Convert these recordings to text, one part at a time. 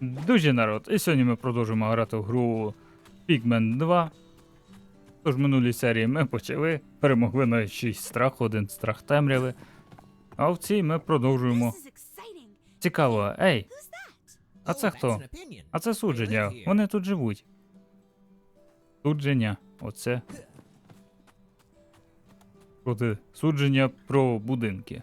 Дуже народ. І сьогодні ми продовжуємо грати в гру Pigman 2. Тож в минулій серії ми почали, перемогли на 6 страх, один страх темряви. А в цій ми продовжуємо. Цікаво, ей, а це хто? А це судження. Вони тут живуть. Судження. Оце. Проти судження про будинки.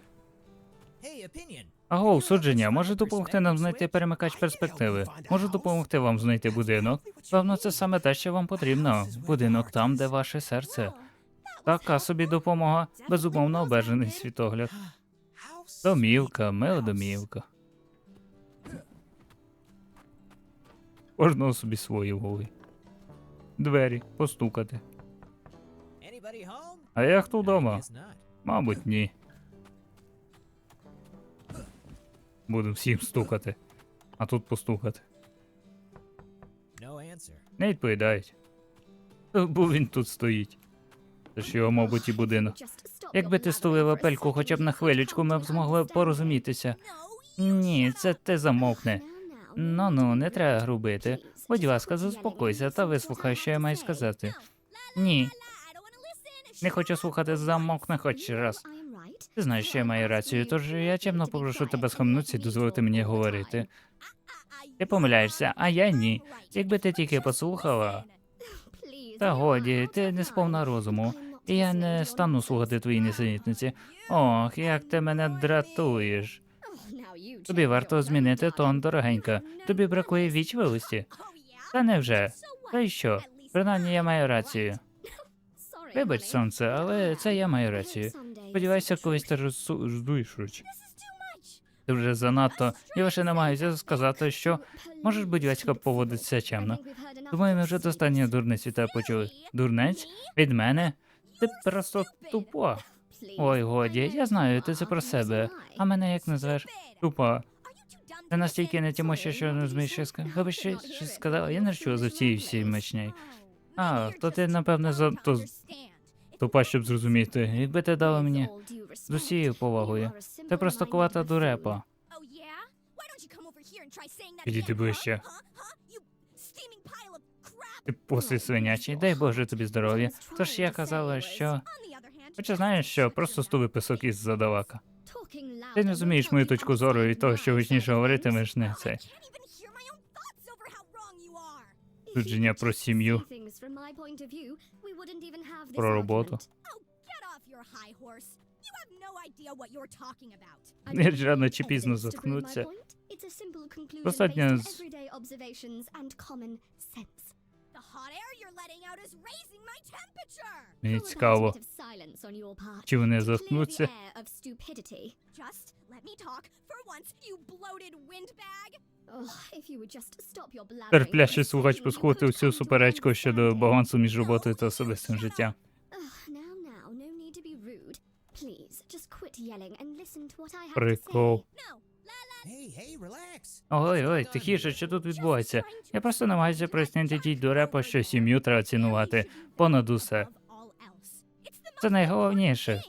Аго, судження, може допомогти нам знайти перемикач перспективи. Можу допомогти вам знайти будинок. Певно, це саме те, що вам потрібно. Будинок там, де ваше серце. Така собі допомога, безумовно обмежений світогляд. Домівка, мила домівка. Кожного собі свої в голові. Двері, постукати. А я хто вдома? Мабуть, ні. Буду всім стукати. А тут постукати. Не відповідають. Е, Бо він тут стоїть. Це ж його, мабуть, і будинок. Якби ти стулила пельку хоча б на хвилючку, ми б змогли порозумітися. Ні, це ти замовкне. Ну ну, не треба грубити. Будь ласка, заспокойся та вислухай, що я маю сказати. Ні, не хочу слухати замовкне хоч раз. Ти знаєш, що я маю рацію, тож я чемно попрошу тебе схаменутися і дозволити мені говорити. Ти помиляєшся, а я ні. Якби ти тільки послухала. Та годі, ти не сповна розуму. І я не стану слухати твої несенітниці. Ох, як ти мене дратуєш. Тобі варто змінити тон, дорогенька. Тобі бракує вічливості. Та невже? Та й що? Принаймні я маю рацію. Вибач, сонце, але це я маю рацію. Сподіваюся, колись ти роздуєш руч. Ти вже занадто. Я лише намагаюся сказати, що можеш, будь ласка, поводитися чемно. Думаю, ми вже достатньо дурниць від тебе почули. Дурнець? Від мене? Ти просто тупа. Ой, годі, я знаю, ти це про себе. А мене як називаєш? Тупа. Ти настільки не тімоща, що не змієш сказати. Щось сказала, я не чула за цією всією мечнею. А, то ти, напевне, за то тупа, щоб зрозуміти. Якби ти дала мені з усією повагою. Ти просто ковата дурепа. Підійди ближче. Ти послід свинячий, дай Боже тобі здоров'я. Тож я казала, що. Хоча знаєш що, просто стули писок із задавака. Ти не розумієш мою точку зору і того, що гучніше говоритимеш, не це. Судження про сім'ю. Про роботу. Не рано чи пізно заткнуться. Достатньо з- Мені цікаво, чи вони заткнуться. Терплячий слухач посховати всю суперечку щодо балансу між роботою та особистим життям. Прикол. Ой, ой, тихіше, що тут відбувається? Я просто намагаюся прояснити тій дурепа, що сім'ю треба цінувати. понад усе. Це найголовніше.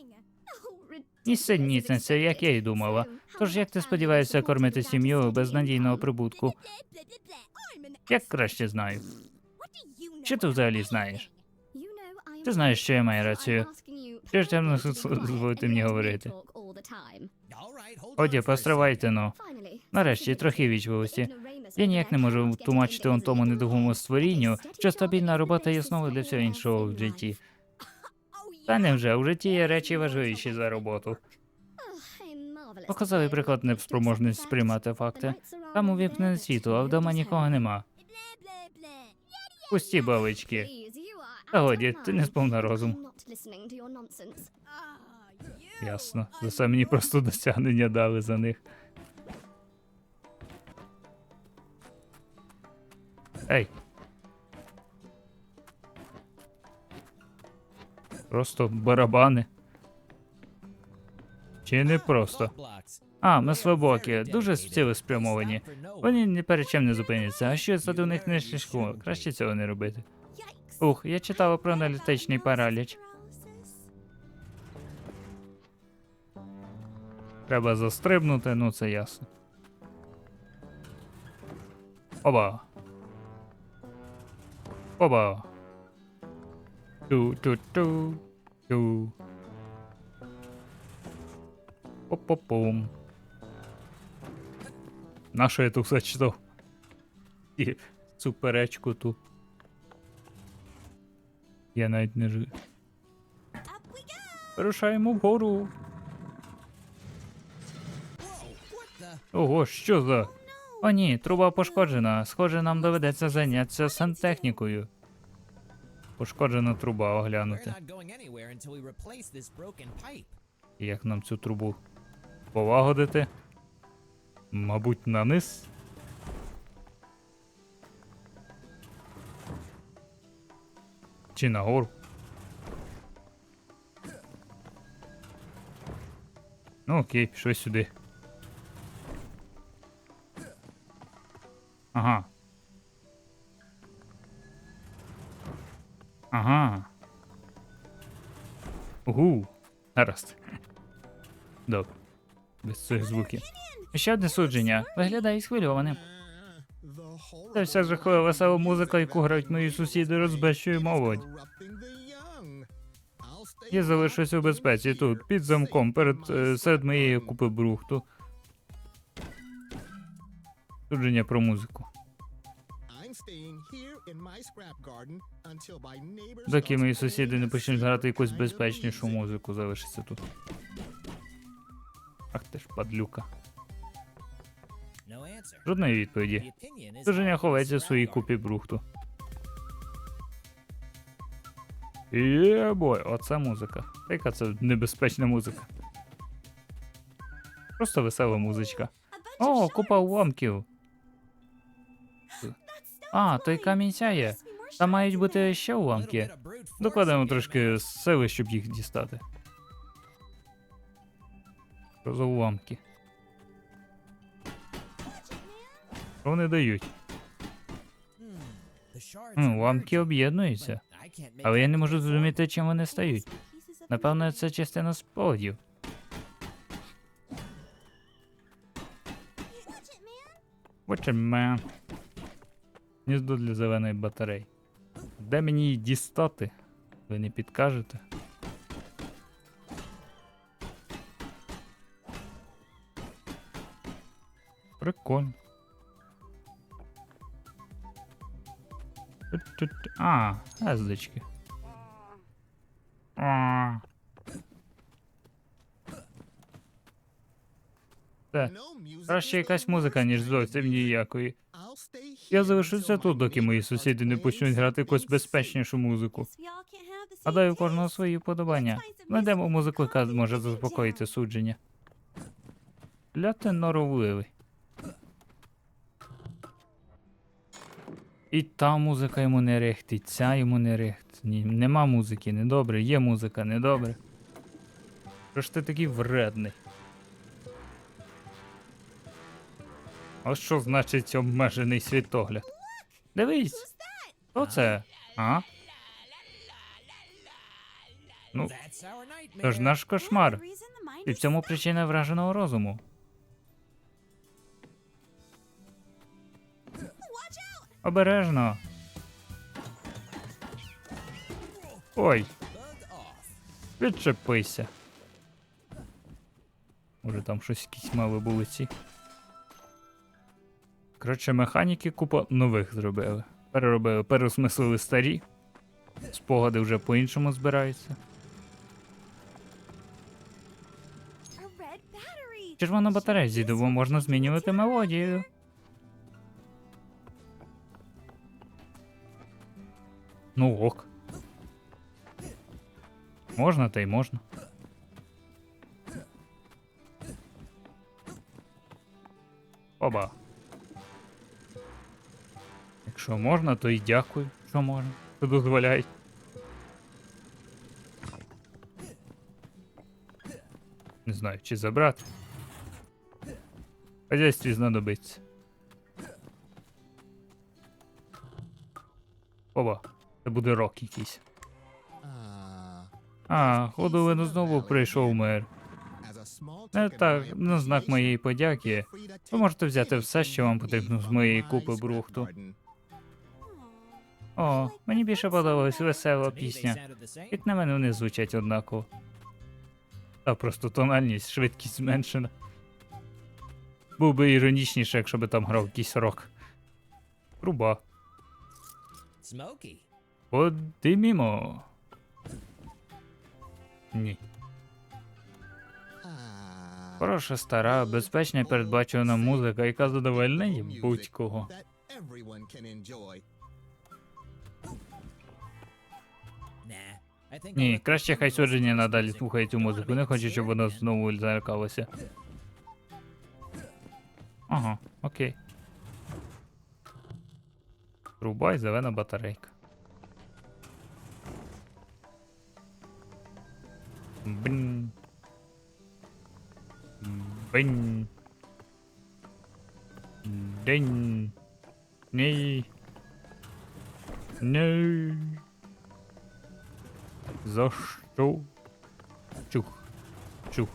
Нісенітниця, як я й думала. Тож як ти сподіваєшся кормити сім'ю без надійного прибутку? Як краще знаю. Що ти взагалі знаєш? Ти знаєш, що я маю рацію. Що ж там дозволити мені говорити? Оді, постривайте, ну. Нарешті, трохи вічливості. Я ніяк не можу тлумачити он тому недовгому створінню, що стабільна робота є основою для всього іншого в житті. Та невже, у житті є речі важливіші за роботу. Показовий приклад неспроможність сприймати факти. Там у увімкнене світло, а вдома нікого нема. Пусті балички. Та годі, ти не сповна розум. Ясно. За це мені просто досягнення дали за них. Ей. Просто барабани. Чи не просто? А, ми свобокі, дуже цілеспрямовані. Вони ні перед чим не зупиняться, а що це до них не шишку? Краще цього не робити. Ух, я читала про аналітичний параліч. Треба застрибнути, ну це ясно. Оба. Оба. Ту-ту-ту. Ту. Оп-оп-пум. На що я тут все читав? І цю ту. Я навіть не жив. Вирушаємо вгору. Ого, що за. О ні, труба пошкоджена. Схоже, нам доведеться зайнятися сантехнікою. Пошкоджена труба оглянути. Як нам цю трубу полагодити? Мабуть, на низ. Чи нагору? Ну окей, пішли сюди. Ага. Ага. Угу. Гаразд. Добре. Без цих звуків. Ще одне судження. Виглядає схвильованим. Це вся жахлива весела музика, яку грають мої сусіди, розбещує молодь. Я залишуся у безпеці тут, під замком, перед е, серед моєї купи брухту. Судження про музику. Доки мої сусіди не почнуть грати якусь безпечнішу музику, залишиться тут. Ах ти ж падлюка. Жодної відповіді. all ховається в своїй купі брухту. Є бой, оце музика. Яка це небезпечна музика. Просто весела музичка. О, купа уламків. А, той камінь сяє. Там мають бути ще уламки. Докладемо трошки сили, щоб їх дістати. Що за уламки? Що вони дають? Уламки об'єднуються. Але я не можу зрозуміти, чим вони стають. Напевно, це частина спогадів. Watch it, man. Гніздо для зеленої батареї. Де мені її дістати? Ви не підкажете? Прикольно. А, ездочки. А. Це краще якась музика, ніж зовсім ніякої. Я залишуся тут, доки мої сусіди не почнуть грати якусь безпечнішу музику. Гадаю, у кожного свої вподобання. Знайдемо музику, яка може заспокоїти судження. Ляти норовливий. І та музика йому не рехтить, ця йому не рехтить. Ні, нема музики, недобре, є музика, недобре. Що ж ти такий вредний? Ось що значить обмежений світогляд. Дивись, хто це? А? Ну, це ж наш кошмар. І в цьому причина враженого розуму. Обережно. Ой, відчепися. Може там щось якісь мали були ці. Коротше, механіки купа нових зробили. Переробили, переосмислили старі. Спогади вже по-іншому збираються. Червона батарея зі дубу можна змінювати мелодію. Ну ок. Можна, та й можна. Оба. Якщо можна, то й дякую, що можна. Що дозволяють. Не знаю, чи забрати. В Хазяйстві знадобиться. Оба, це буде рок якийсь. А, ходовину знову прийшов мер. Не так, на знак моєї подяки. Ви можете взяти все, що вам потрібно з моєї купи брухту. О, мені більше подобалась весела пісня. Як на мене вони звучать однаково. А просто тональність, швидкість зменшена. Був би іронічніше, якщо би там грав якийсь рок. Труба. Подимімо. Ні. Хороша стара, безпечна і передбачувана музика, яка задовольняє будь-кого. Ні, краще хай to надалі слухає цю музику. Не хочу, щоб вона знову залякалася. Ага, окей. Рубай зелена батарейка. Бин. Бин. День. Ні. Ні. За що? Чух. Чух.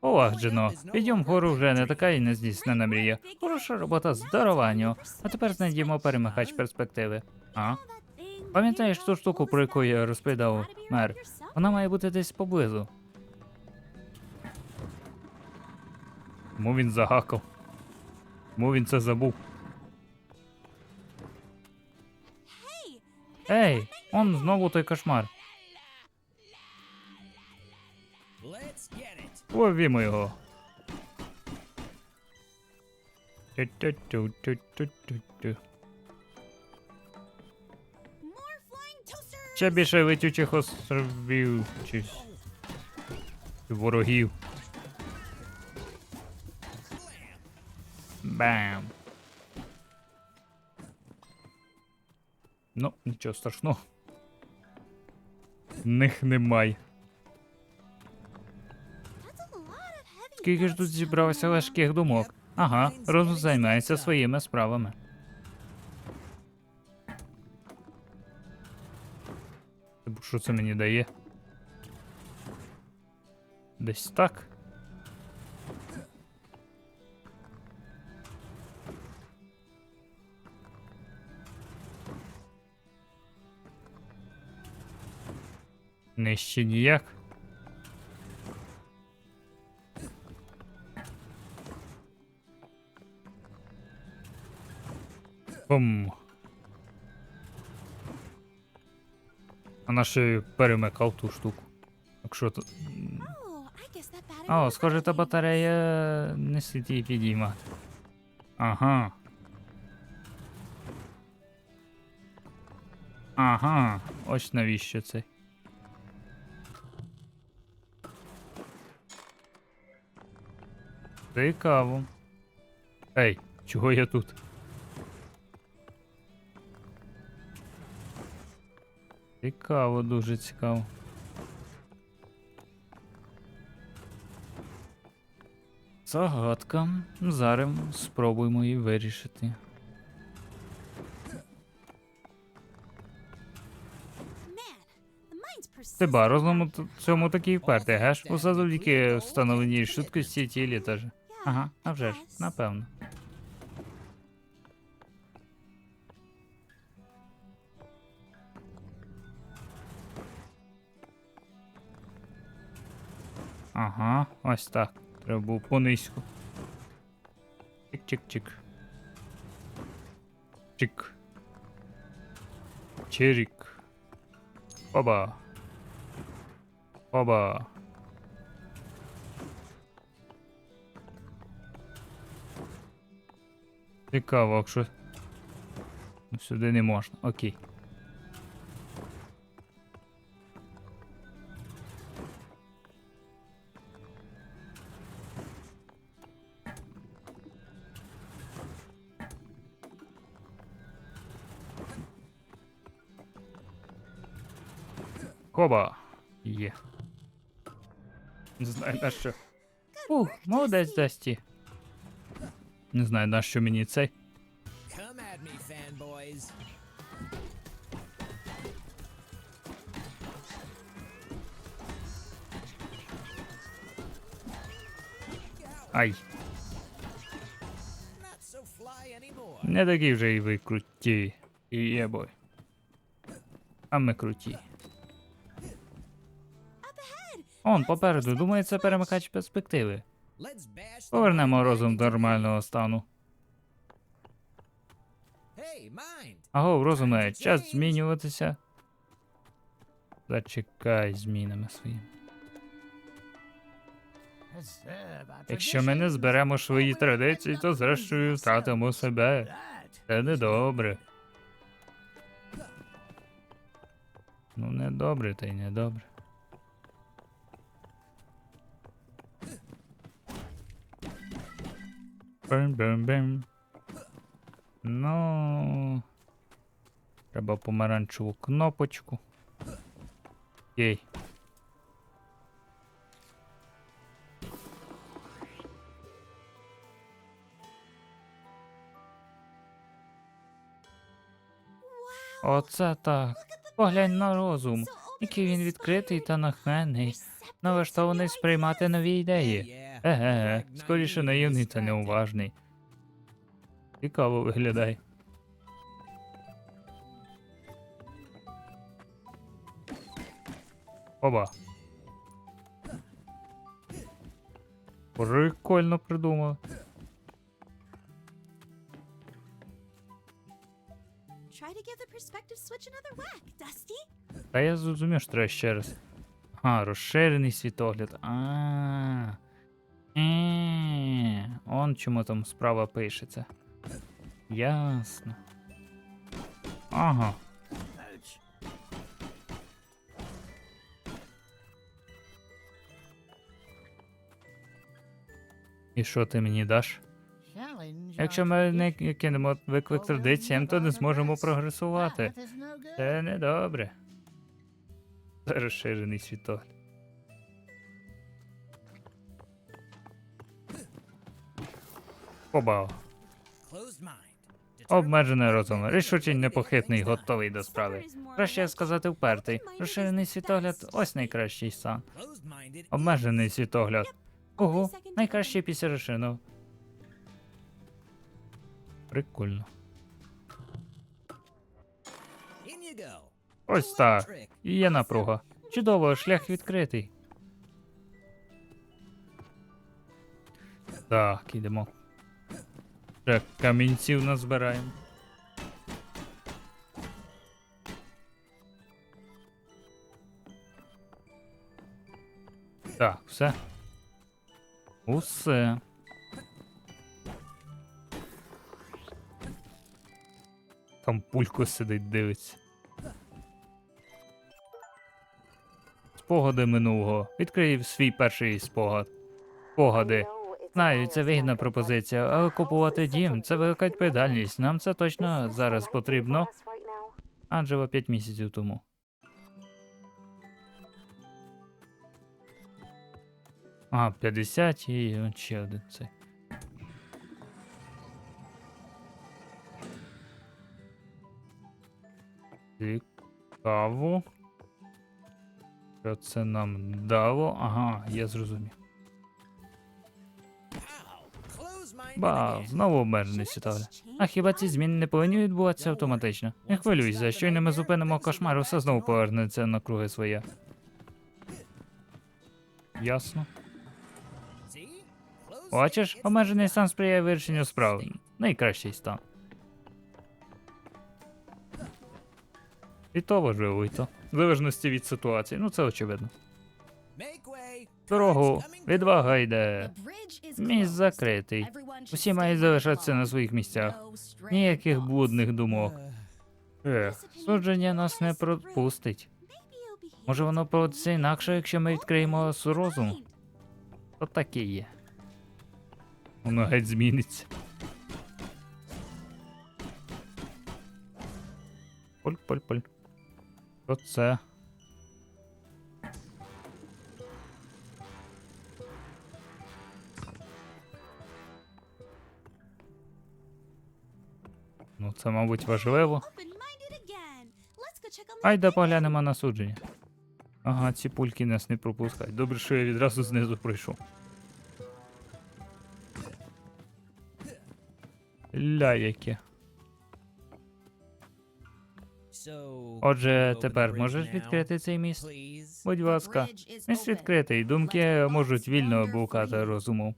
Ова, Джино, підйом вгору вже не така і нездійснена мрія. Хороша робота, здорованню. А тепер знайдімо перемикач перспективи. А? Пам'ятаєш ту штуку, про яку я розповідав, мер? Вона має бути десь поблизу. Тому він загакав. Тому він це забув. Ей, он знову той кошмар. Ловімо його. Ще більше летючих островів чи ворогів. Бам. Ну, нічого страшного. Них немає. Скільки ж тут зібралося важких думок? Ага, розум займається своїми справами. Типу, Що це мені дає? Десь так. Нижче ніяк. Бум. А на що перемикав ту штуку. Якщо то. О, схоже, та батарея не слід її підіймати. Ага. Ага, ось навіщо це. Цікаво. Ей, чого я тут? Цікаво, дуже цікаво. Загадка. Зараз спробуємо її вирішити. Ти ба, розуму цьому такий впертий, геш? Усе завдяки встановленій швидкості тілі теж. Ага, а вже ж, напевно. Ага, ось так. Треба було понизьку. Чик-чик-чик. Чик. Чирик. Оба. Оба. Цікаво, якщо. Ну, Сюди не можна. Окей. Хоба. Є. Не знаю на що. Ух, молодець Дасті. Не знаю, на що мені цей. Ай. Не такі вже і ви круті. І є. А ми круті. Он попереду, думаю, це перемикач перспективи. Повернемо розум до нормального стану. Аго, розуме, час змінюватися. Зачекай змінами своїм. Якщо ми не зберемо свої традиції, то зрештою втратимо себе. Це недобре. Ну, недобре, та й недобре. Бим-бим-бим. Ну. Треба помаранчеву кнопочку. Єй. Оце так. Поглянь на розум. Який він відкритий та нахнений, налаштований сприймати нові ідеї. Еге, скоріше наївний та неуважний. Цікаво виглядає. Оба. Прикольно Dusty. Та я зрозумів, що треба ще раз. А, розширений світогляд. А. Е, Он чому там справа пишеться. Ясно. Ага. І що ти мені даш? Якщо ми не кинемо виклик традиціям, то не зможемо прогресувати. Це недобре. Це розширений світогляд. Побав. Обмежений розум. Рішучий непохитний, готовий до справи. Краще сказати впертий. Розширений світогляд ось найкращий. Closed-minded. Обмежений світогляд. Ого, найкращий після решину. Прикольно. Ось так. І є напруга. Чудово, шлях відкритий. Так, ідемо. Ще камінців назбираємо. Так, все. Усе. Там пулько сидить, дивиться. Спогади минулого. Відкрий свій перший спогад. Спогади. Знаю, це вигідна пропозиція, але купувати дім це велика відповідальність. Нам це точно зараз потрібно. Анджело 5 місяців тому. А, 50 і ще один цей. Цікаво. Що це нам дало? Ага, я зрозумів. Ба, знову обмежений світогляд. А хіба ці зміни не повинні відбуватися автоматично? Не хвилюйся, щойно ми зупинимо кошмар, все знову повернеться на круги своє. Ясно. Бачиш, обмежений стан сприяє вирішенню справ. Найкращий стан. І то важливо, і то. Залежності від ситуації, ну це очевидно. Дорогу, відвага йде. Міст закритий. Усі мають залишатися на своїх місцях. Ніяких блудних думок. Ех, судження нас не пропустить. Може воно поводиться інакше, якщо ми відкриємо розум? То таке є. Воно геть зміниться. Поль, поль, поль. Що це? це, мабуть, важливо. Айда поглянемо на судження. Ага, ці пульки нас не пропускають. Добре, що я відразу знизу пройшов. Ля яке. Отже, тепер можеш відкрити цей міст? Будь ласка, міст відкритий. Думки можуть вільно блукати розумом.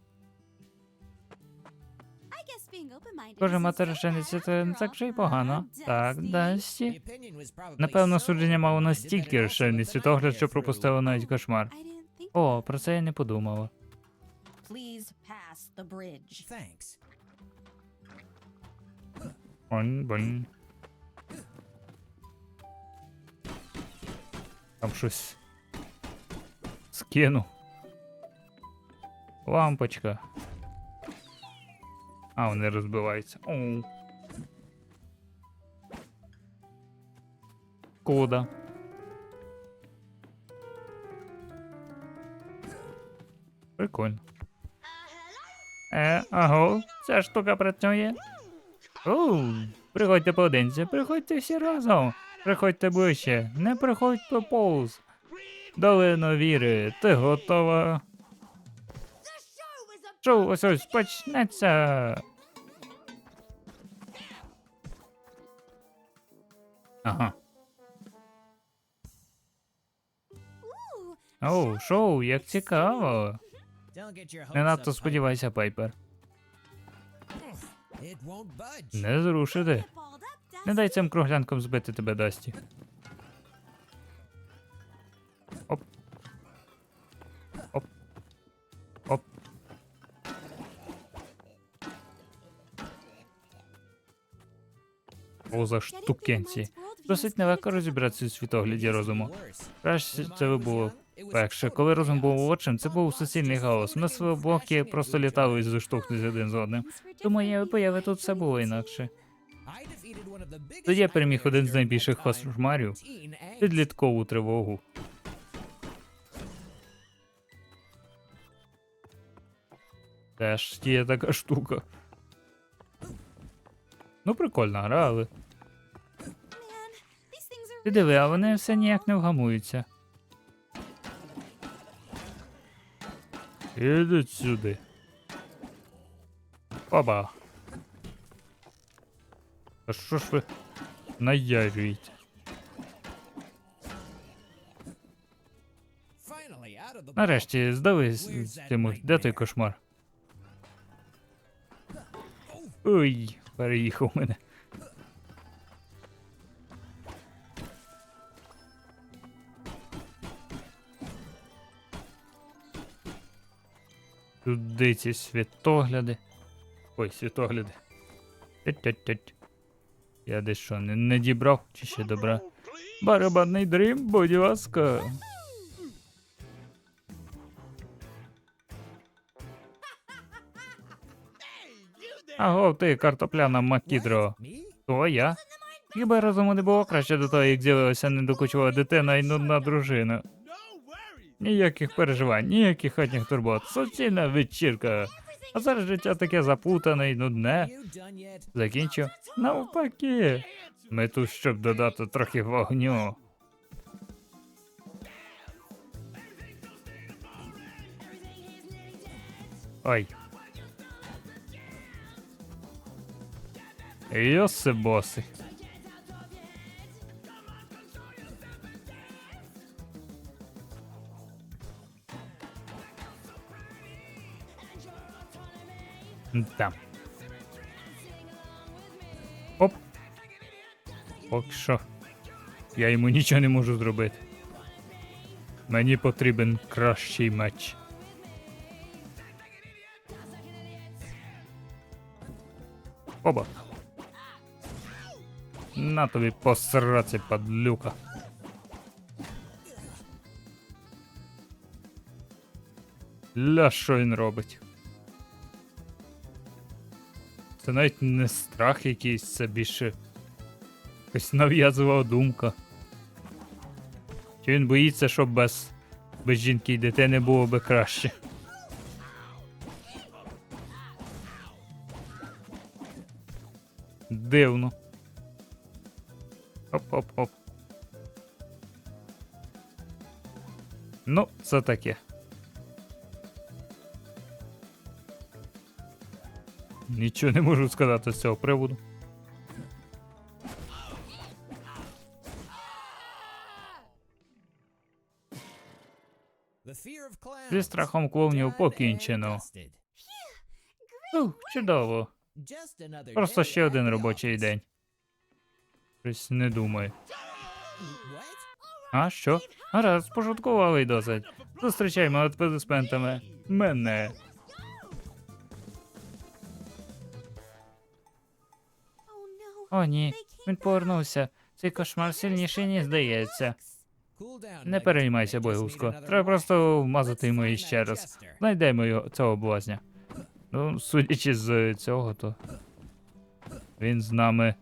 Мати so рожениця це не так же й погано. Так? Дасті. Напевно, судження мало настільки let світогляд, що пропустило навіть кошмар. О, про це я не подумала. Там щось. Скину. Лампочка. А, вони розбиваються. Оу. Кода. Прикольно. Е, аго, ця штука працює. Оу, приходьте поодинці, приходьте всі разом. Приходьте ближче, не приходьте повз. Долино віри, ти готова? Шоу ось ось почнеться. Ага. Оу, шоу, як цікаво. Не надто сподівайся, Пайпер. Не зрушити. Не дай цим круглянкам збити тебе, Дасті. О, за Getting through the штукенці. Досить нелегко розібратися у світогляді розуму. Краще це би було легше. Коли розум був очим, це був суцільний хаос. Ми свої блоки просто літали і зіштовхнулись один з одним. До моєї появи тут все було інакше. Тоді я переміг один з найбільших кошмарів. Підліткову тривогу. Теж є така штука. Ну, прикольна гра, але. Ти диви, а вони все ніяк не вгамуються. Ідіть сюди. Оба. А що ж ви наярюєте? Нарешті здались Тимур, де той кошмар? Ой, переїхав мене. Туди ці світогляди. Ой, світогляди. Я десь що, не, не дібрав чи ще добра? Барабанний дрім, будь ласка. Аго, ти картопляна макідро. То я. Хіба розуму не було краще до того, як з'явилася недокучова дитина і нудна дружина. Ніяких переживань, ніяких хатніх турбот. Суцільна вечірка. А зараз життя таке запутане і нудне. Закінчу. Навпаки. Ми тут, щоб додати трохи вогню. Ой. Йоси боси. Там. Оп. Поки що. Я йому нічого не можу зробити. Мені потрібен кращий меч. Оба. На тобі посраці, падлюка. Ля що він робить? Це навіть не страх якийсь, це більше якась нав'язова думка. Чи він боїться, щоб без, без жінки і дитини було би краще? Дивно. Оп-оп-оп. Ну, це таке. Нічого не можу сказати з цього приводу. Зі страхом клоунів покінчено. Ух, чудово. Просто ще один робочий день. Щось не думаю. А що? Гаразд, пошуткували досить. Зустрічаймо аплодисментами. Мене. Oh no. О, ні. Він повернувся. Цей кошмар сильніший, ніж здається. Не переймайся, another Треба просто вмазати йому Let's її find ще that раз. Знайдемо його цього блазня. Ну, судячи з цього, то. Він з нами.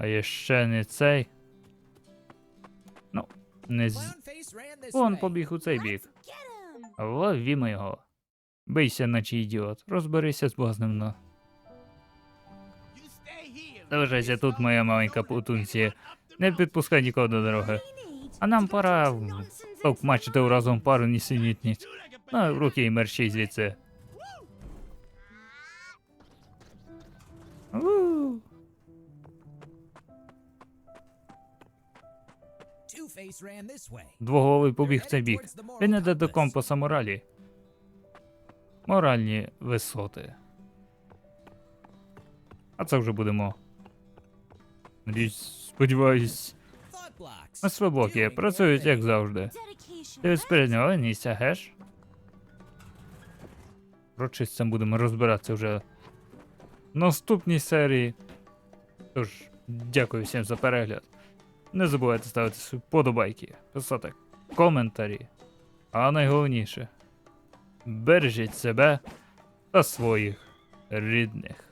А є ще не цей. Ну, не з. Вон побіг у цей бік. Ловімо його. Бийся, наче ідіот. Розберися з на. Залишайся тут, моя маленька путунці. Не підпускай нікого до дороги. А нам пора товкмачити разом пару нісенітниць. На руки і мерщій звідси. У. Двоголовий побіг в цей бік. Він іде до компаса моралі. Моральні висоти. А це вже будемо. Надіюсь, сподіваюсь. Doing працюють як завжди. Ти сприйняла місця, геш? Прочистцям будемо розбиратися вже в наступній серії. Тож, дякую всім за перегляд. Не забувайте ставити свої подобайки, писати коментарі. А найголовніше бережіть себе та своїх рідних.